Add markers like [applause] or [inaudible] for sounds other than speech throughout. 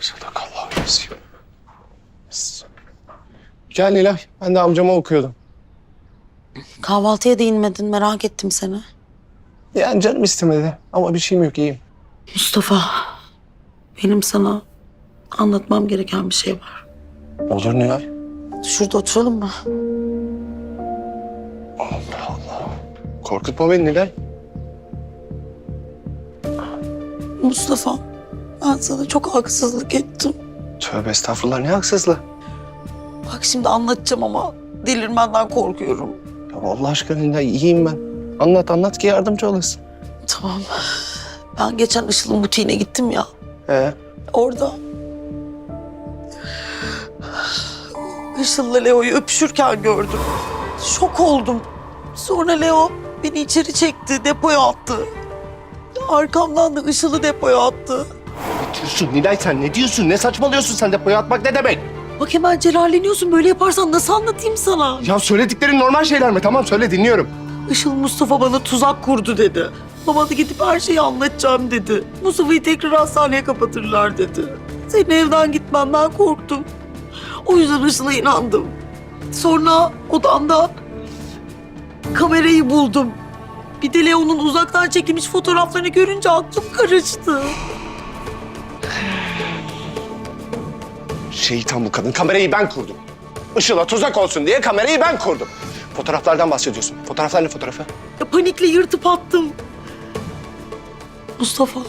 Sadakallahu yazıyor. Gel Nilay. Ben de amcama okuyordum. Kahvaltıya da inmedin merak ettim seni. Yani canım istemedi. Ama bir şeyim yok iyiyim. Mustafa benim sana anlatmam gereken bir şey var. Olur Nilay. Şurada oturalım mı? Allah Allah. Korkutma beni Nilay. Mustafa ben sana çok haksızlık ettim. Tövbe estağfurullah ne haksızlığı. Bak şimdi anlatacağım ama delirmenden korkuyorum. Ya Allah aşkına iyiyim ben. Anlat anlat ki yardımcı olasın. Tamam. Ben geçen Işıl'ın butiğine gittim ya. Ee, Orada Işıl'la Leo'yu öpüşürken gördüm. Şok oldum. Sonra Leo beni içeri çekti, depoya attı. Arkamdan da Işıl'ı depoya attı. Ne diyorsun Nilay sen ne diyorsun? Ne saçmalıyorsun sen depoya atmak ne demek? Bak hemen celalleniyorsun. Böyle yaparsan nasıl anlatayım sana? Ya söylediklerin normal şeyler mi? Tamam söyle dinliyorum. Işıl Mustafa bana tuzak kurdu dedi. Baba da gidip her şeyi anlatacağım dedi. Mustafa'yı tekrar hastaneye kapatırlar dedi. Senin evden gitmenden korktum. O yüzden Işıl'a inandım. Sonra odamda kamerayı buldum. Bir de Leo'nun uzaktan çekilmiş fotoğraflarını görünce aklım karıştı. Şeytan bu kadın. Kamerayı ben kurdum. Işıl'a tuzak olsun diye kamerayı ben kurdum. Fotoğraflardan bahsediyorsun. Fotoğraflar ne fotoğrafı? Ya panikle yırtıp attım. Mustafa,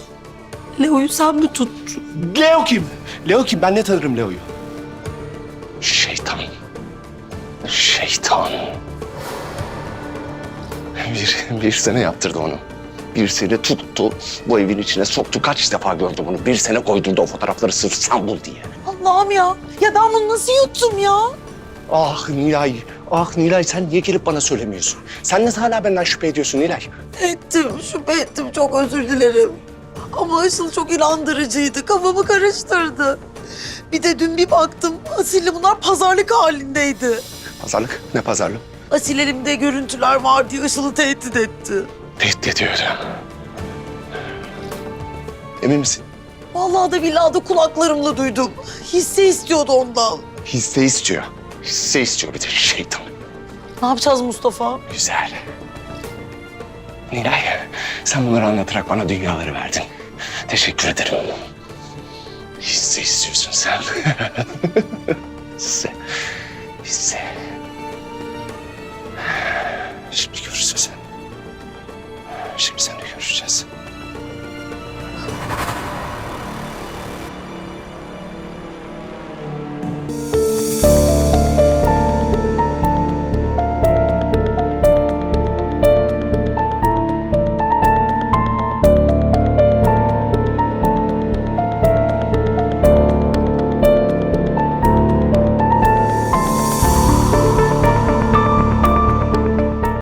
Leo'yu sen mi tuttun? Leo kim? Leo kim? Ben ne tanırım Leo'yu? Şeytan. Şeytan. Bir, bir sene yaptırdı onu. Bir sene tuttu, bu evin içine soktu. Kaç defa gördüm onu. Bir sene koydurdu o fotoğrafları sırf sen bul diye. Allah'ım ya. Ya ben bunu nasıl yuttum ya? Ah Nilay, ah Nilay sen niye gelip bana söylemiyorsun? Sen nasıl hala benden şüphe ediyorsun Nilay? Ettim, şüphe ettim. Çok özür dilerim. Ama Işıl çok inandırıcıydı. Kafamı karıştırdı. Bir de dün bir baktım. Asil'le bunlar pazarlık halindeydi. Pazarlık? Ne pazarlığı? Asil elimde görüntüler var diye Işıl'ı tehdit etti. Tehdit ediyordu. Emin misin? Vallahi da billahi da kulaklarımla duydum. Hisse istiyordu ondan. Hisse istiyor. Hisse istiyor bir de şeytan. Ne yapacağız Mustafa? Güzel. Nilay, sen bunları anlatarak bana dünyaları verdin. Teşekkür ederim. Hisse istiyorsun sen. [laughs] hisse. Hisse. Şimdi görüşeceğiz. Şimdi seni görüşeceğiz.